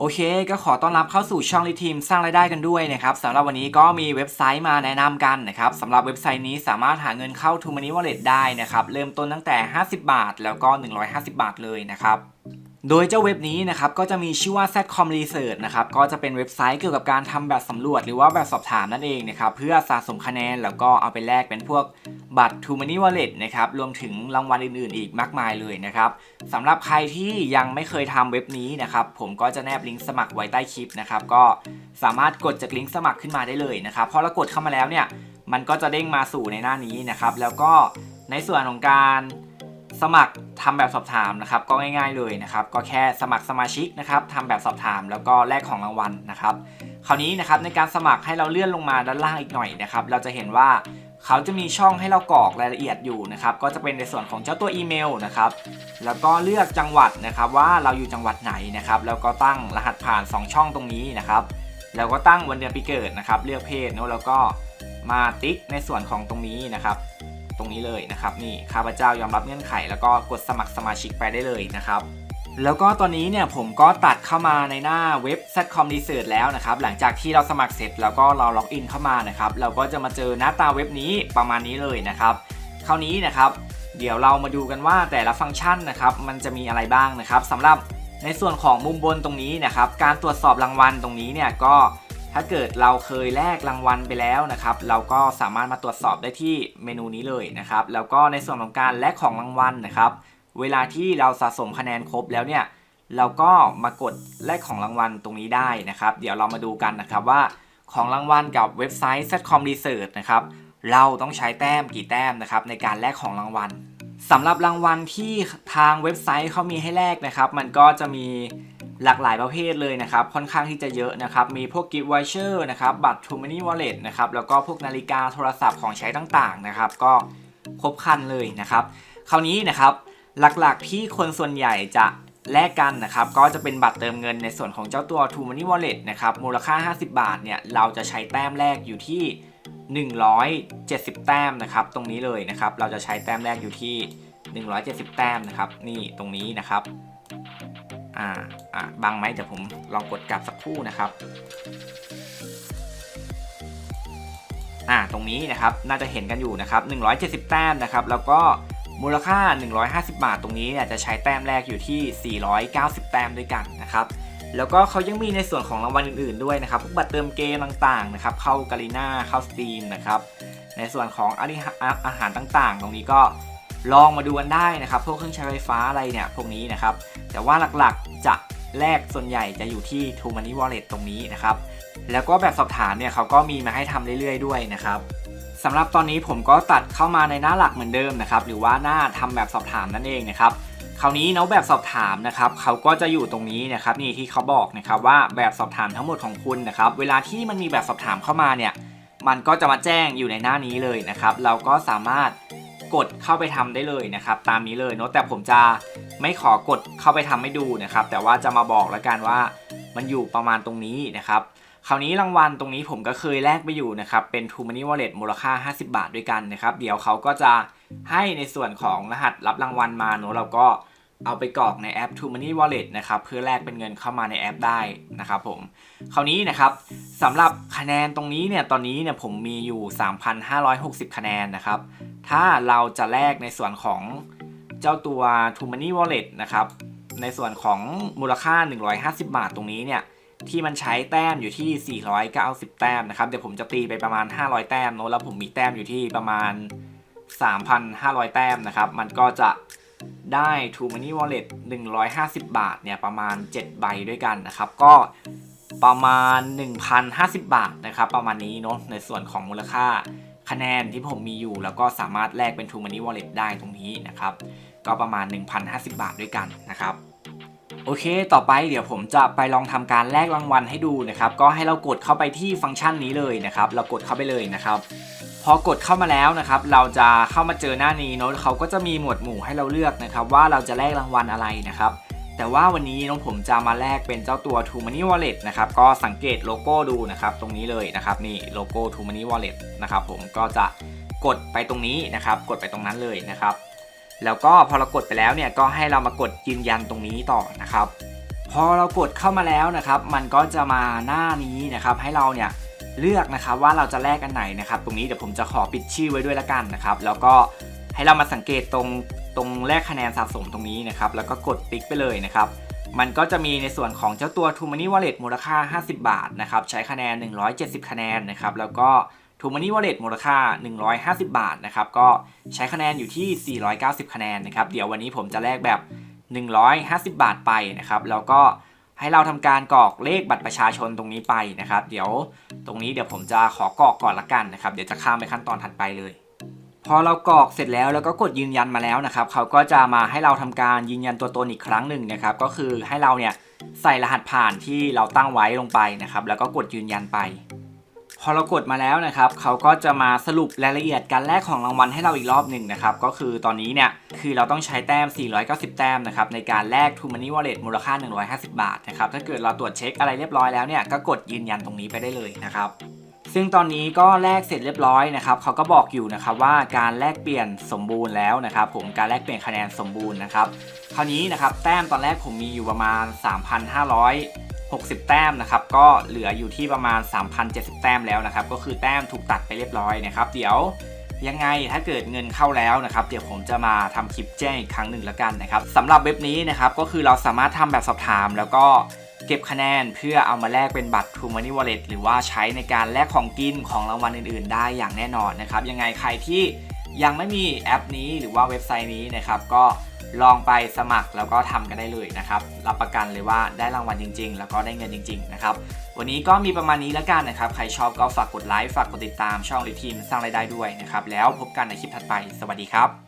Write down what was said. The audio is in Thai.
โอเคก็ขอต้อนรับเข้าสู่ช่องลีทีมสร้างรายได้กันด้วยนะครับสำหรับวันนี้ก็มีเว็บไซต์มาแนะนำกันนะครับสำหรับเว็บไซต์นี้สามารถหาเงินเข้าทูมานีวอลเล็ตได้นะครับเริ่มต้นตั้งแต่ 50 บาท แล้วก็ 150 บาทเลยนะครับ โดยเจ้าเว็บนี้นะครับก็จะมีชื่อว่า Zcom Research นะครับก็จะเป็นเว็บไซต์เกี่ยวกับการทำแบบสำรวจ หรือว่าแบบสอบถามนั่นเองนะครับเพื่อสะสมคะแนนแล้วก็เอาไปแลกเป็นพวกบัตร t o Money Wallet นะครับรวมถึงรางวัลอื่นๆ อีกมากมายเลยนะครับสำหรับใครที่ยังไม่เคยทำเว็บนี้นะครับผมก็จะแนบลิงก์สมัครไว้ใต้คลิปนะครับก็สามารถกดจากลิงก์สมัครขึ้นมาได้เลยนะครับพอเรากดเข้ามาแล้วเนี่ยมันก็จะเด้งมาสู่ในหน้านี้นะครับแล้วก็ในส่วนของการ สมัครทำแบบสอบถามนะครับก็ง่าย ๆเลยนะครับก็แค่สมัครสมาชิกนะครับทำแบบสอบถามแล้วก็แลกของรางวัลนะครับคราวนี้นะครับในการสมัครให้เราเลื่อนลงมาด้านล่างอีกหน่อยนะครับเราจะเห็นว่าเขาจะมีช่องให้เรากรอกรายละเอียดอยู่นะครับก็จะเป็นในส่วนของเจ้าตัวอีเมลนะครับแล้วก็เลือกจังหวัดนะครับว่าเราอยู่จังหวัดไหนนะครับแล้วก็ตั้งรหัสผ่าน 2 ช่องตรงนี้นะครับแล้วก็ตั้งวันเดือนปีเกิดนะครับเลือกเพศเนอะแล้วก็มาติ๊กในส่วนของตรงนี้นะครับ ตรงนี้เลยนะครับนี่ข้าพเจ้ายอมรับเงื่อนไข แล้วก็กดสมัครสมาชิกไปได้เลยนะครับแล้วก็ตอนนี้เนี่ยผมก็ตัดเข้ามาในหน้าเว็บ Satcom Research แล้วนะครับ หลังจากที่เราสมัครเสร็จแล้วก็เราล็อกอินเข้ามานะครับ เราก็จะมาเจอหน้าตาเว็บนี้ประมาณนี้เลยนะครับ คราวนี้นะครับ เดี๋ยวเรามาดูกันว่าแต่ละฟังก์ชันนะครับ มันจะมีอะไรบ้างนะครับสำหรับในส่วนของมุมบนตรงนี้นะครับ การตรวจสอบรางวัลตรงนี้เนี่ยก็ ถ้าเกิดเราเคยแลกรางวัลไปแล้วนะครับ เราก็สามารถมาตรวจสอบได้ที่เมนูนี้เลยนะครับ แล้วก็ในส่วนของการแลกของรางวัลนะครับ เวลาที่เราสะสมคะแนนครบแล้วเนี่ย เราก็มากดแลกของรางวัลตรงนี้ได้นะครับ เดี๋ยวเรามาดูกันนะครับว่าของรางวัลกับเว็บไซต์ Setcom Research นะครับ เราต้องใช้แต้มกี่แต้มนะครับในการแลกของรางวัลสำหรับรางวัลที่ทางเว็บไซต์เขามีให้แลกนะครับ มันก็จะมี หลากหลายประเภทเลยนะครับ ค่อนข้างที่จะเยอะนะครับ มีพวก gift voucher นะครับ บัตร t o Money Wallet นะครับ แล้วก็พวกนาฬิกาโทรศัพท์ของใช้ต่างๆนะครับ ก็ครบครันเลยนะครับ คราวนี้นะครับ หลักๆที่คนส่วนใหญ่จะแลกกันนะครับ ก็จะเป็นบัตรเติมเงินในส่วนของเจ้าตัว t o Money Wallet นะครับ มูลค่า 50 บาทเนี่ย เราจะใช้แต้มแรกอยู่ที่ 170 แต้มนะครับ ตรงนี้เลยนะครับ เราจะใช้แต้มแรกอยู่ที่ 170 แต้มนะครับ นี่ตรงนี้นะครับ อ่าอ่าบังไหมเดี๋ยวผมลองกดกลับสักครู่นะครับอ่าตรงนี้นะครับน่าจะเห็นกันอยู่นะครับ170 แต้มนะครับแล้วก็มูลค่า 150 บาทตรงนี้เนี่ยจะใช้แต้มแรกอยู่ที่ 490 แต้มด้วยกันนะครับแล้วก็เขายังมีในส่วนของรางวัลอื่นๆด้วยนะครับพวกบัตรเติมเกมต่างๆนะครับเข้ากาลีน่าเข้าสตรีมนะครับในส่วนของอาหารต่างๆ ตรงนี้ก็ ลองมาดูกันได้นะครับ พวกเครื่องใช้ไฟฟ้าอะไรเนี่ยพวกนี้นะครับ แต่ว่าหลักๆจะแลกส่วนใหญ่จะอยู่ที่ t o Money Wallet ตรงนี้นะครับ แล้วก็แบบสอบถามเนี่ยเขาก็มีมาให้ทำเรื่อยๆ ด้วยนะครับสำหรับตอนนี้ผมก็ตัดเข้ามาในหน้าหลักเหมือนเดิมนะครับ หรือว่าหน้าทำแบบสอบถามนั่นเองนะครับคราวนี้เนาะแบบสอบถามนะครับเขาก็จะอยู่ตรงนี้นะครับนี่ที่เขาบอกนะครับว่าแบบสอบถามทั้งหมดของคุณนะครับเวลาที่มันมีแบบสอบถามเข้ามาเนี่ยมันก็จะมาแจ้งอยู่ในหน้านี้เลยนะครับ เราก็สามารถ กดเข้าไปทำได้เลยนะครับ ตามนี้เลยเนาะแต่ผมจะไม่ขอกดเข้าไปทำให้ดูนะครับ แต่ว่าจะมาบอกแล้วกันว่ามันอยู่ประมาณตรงนี้นะครับคราวนี้รางวัลตรงนี้ผมก็เคยแลกไปอยู่นะครับ เป็น t o Money Wallet มูลค่า 50 บาทด้วยกันนะครับ เดี๋ยวเขาก็จะให้ในส่วนของรหัสรับรางวัลมาเนาะเราก็ เอาไปกรอกในแอป t o Money Wallet นะครับเพื่อแลกเป็นเงินเข้ามาในแอปได้นะครับผมคราวนี้นะครับสำหรับคะแนนตรงนี้เนี่ยตอนนี้เนี่ยผมมีอยู่ 3,560 คะแนนนะครับถ้าเราจะแลกในส่วนของเจ้าตัว t o Money Wallet นะครับในส่วนของมูลค่า 150 บาทตรงนี้เนี่ยที่มันใช้แต้มอยู่ที่ 490 แต้มนะครับเดี๋ยวผมจะตีไปประมาณ 500 แต้มเนอะแล้วผมมีแต้มอยู่ที่ประมาณ 3,500 แต้มนะครับ มันก็จะ ได้ t o Money Wallet 150 บาทเนี่ยประมาณ 7 ใบด้วยกันนะครับ ก็ประมาณ 1,050 บาทนะครับ ประมาณนี้เนาะในส่วนของมูลค่าคะแนนที่ผมมีอยู่ แล้วก็สามารถแลกเป็น t o Money Wallet ได้ตรงนี้นะครับ ก็ประมาณ 1,050 บาทด้วยกันนะครับโอเค ต่อไปเดี๋ยวผมจะไปลองทำการแลกรางวัลให้ดูนะครับ ก็ให้เรากดเข้าไปที่ฟังก์ชันนี้เลยนะครับ เรากดเข้าไปเลยนะครับ พอกดเข้ามาแล้วนะครับเราจะเข้ามาเจอหน้านี้เนอะเขาก็จะมีหมวดหมู่ให้เราเลือกนะครับว่าเราจะแลกรางวัลอะไรนะครับแต่ว่าวันนี้น้องผมจะมาแลกเป็นเจ้าตัว t o Money Wallet นะครับก็สังเกตโลโก้ดูนะครับตรงนี้เลยนะครับนี่โลโก้ t o Money Wallet นะครับผมก็จะกดไปตรงนี้นะครับกดไปตรงนั้นเลยนะครับแล้วก็พอเรากดไปแล้วเนี่ยก็ให้เรามากดยืนยันตรงนี้ต่อนะครับพอเรากดเข้ามาแล้วนะครับ มันก็จะมาหน้านี้นะครับให้เราเนี่ย เลือกนะครับว่าเราจะแลกอันไหนนะครับตรงนี้เดี๋ยวผมจะขอปิดชื่อไว้ด้วยละกันนะครับแล้วก็ให้เรามาสังเกตตรงตรงแลกคะแนนสะสมตรงนี้นะครับแล้วก็กดติ๊กไปเลยนะครับมันก็จะมีในส่วนของเจ้าตัว t ูม n นี่ Wallet มูลค่า 50 บาทนะครับใช้คะแนน 170 คะแนนนะครับแล้วก็ t ูม n นี่ Wallet มูลค่า 150 บาทนะครับก็ใช้คะแนนอยู่ที่ 490 คะแนนนะครับเดี๋ยววันนี้ผมจะแลกแบบ 150 บาทไปนะครับแล้วก็ ให้เราทำการกรอกเลขบัตรประชาชนตรงนี้ไปนะครับ เดี๋ยวตรงนี้เดี๋ยวผมจะขอกรอกก่อนละกันนะครับ เดี๋ยวจะข้ามไปขั้นตอนถัดไปเลย พอเรากรอกเสร็จแล้วแล้วก็กดยืนยันมาแล้วนะครับ เขาก็จะมาให้เราทำการยืนยันตัวตนอีกครั้งหนึ่งนะครับ ก็คือให้เราเนี่ยใส่รหัสผ่านที่เราตั้งไว้ลงไปนะครับ แล้วก็กดยืนยันไป พอเรากดมาแล้วนะครับเขาก็จะมาสรุปรายละเอียดการแลกของรางวัลให้เราอีกรอบหนึ่งนะครับก็คือตอนนี้เนี่ยคือเราต้องใช้แต้ม 490 แต้มนะครับในการแลก t ู m ม n นี่ Wallet มูลค่า 150 บาทนะครับถ้าเกิดเราตรวจเช็คอะไรเรียบร้อยแล้วเนี่ยก็กดยืนยันตรงนี้ไปได้เลยนะครับซึ่งตอนนี้ก็แลกเสร็จเรียบร้อยนะครับเขาก็บอกอยู่นะครับว่าการแลกเปลี่ยนสมบูรณ์แล้วนะครับผมการแลกเปลี่ยนคะแนนสมบูรณ์นะครับคราวนี้นะครับแต้มตอนแรกผมมีอยู่ประมาณ 3,500 60 แต้มนะครับก็เหลืออยู่ที่ประมาณ 3,070 แต้มแล้วนะครับก็คือแต้มถูกตัดไปเรียบร้อยนะครับเดี๋ยวยังไงถ้าเกิดเงินเข้าแล้วนะครับเดี๋ยวผมจะมาทำคลิปแจ้งอีกครั้งหนึ่งแล้วกันนะครับสำหรับเว็บนี้นะครับก็คือเราสามารถทำแบบสอบถาม แล้วก็เก็บคะแนนเพื่อเอามาแลกเป็นบัตร True Money Wallet หรือว่าใช้ในการแลกของกินของรางวัลอื่นๆ ได้อย่างแน่นอนนะครับยังไงใครที่ยังไม่มีแอปนี้หรือว่าเว็บไซต์นี้นะครับก็ ลองไปสมัครแล้วก็ทำกันได้เลยนะครับ รับประกันเลยว่าได้รางวัลจริง ๆ แล้วก็ได้เงินจริง ๆ นะครับ วันนี้ก็มีประมาณนี้แล้วกันนะครับ ใครชอบก็ฝากกดไลค์ ฝากกดติดตามช่องลิทีมสร้างรายได้ด้วยนะครับ แล้วพบกันในคลิปถัดไป สวัสดีครับ